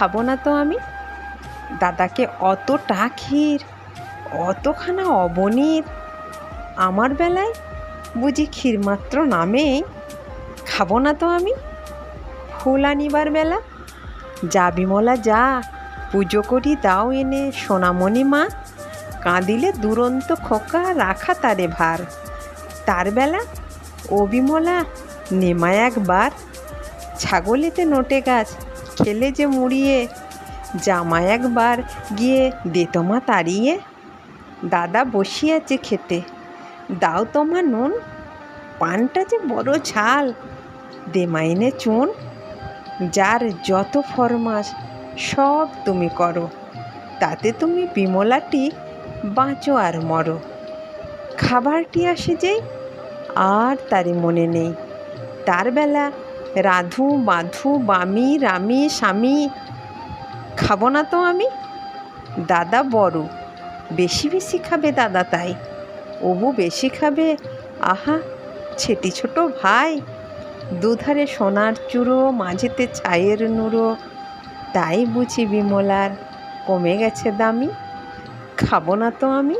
খাব না তো আমি? দাদাকে অতটা ক্ষীর, অতখানা অবনীর, আমার বেলায় বুঝি ক্ষীর মাত্র নামেই খাব না তো আমি? ফুল আনিবার বেলা যা বিমলা যা, পুজো করি দাও এনে, সোনামণি মা, কাঁদিলে দুরন্ত খোকা রাখা তারে ভার। তার বেলা ও বিমলা একবার ছাগলেতে নোটে গাছ খেলে যে মুড়িয়ে জামা একবার গিয়ে দে তোমা তাড়িয়ে। দাদা বসিয়াছে খেতে, দাও তোমা নুন, পানটা যে বড় ঝাল। দে মাইনে চুন, যার যত ফরমাস সব তুমি করো, তাতে তুমি বিমলাটি বাঁচো আর মরো। খাবারটি আসে যেই, আর তারে মনে নেই। তার বেলা রাধু বাধু বামি রামি, স্বামী, খাব না তো আমি? দাদা বড়, বেশি বেশি খাবে দাদা তাই। অবু বেশি খাবে? আহা, ছেটি ছোট ভাই। দুধারে সোনার চূড়ো, মাঝেতে ছায়ের নুড়ো। তাই বুঝি বিমলার কমে গেছে দামি। খাব না তো আমি?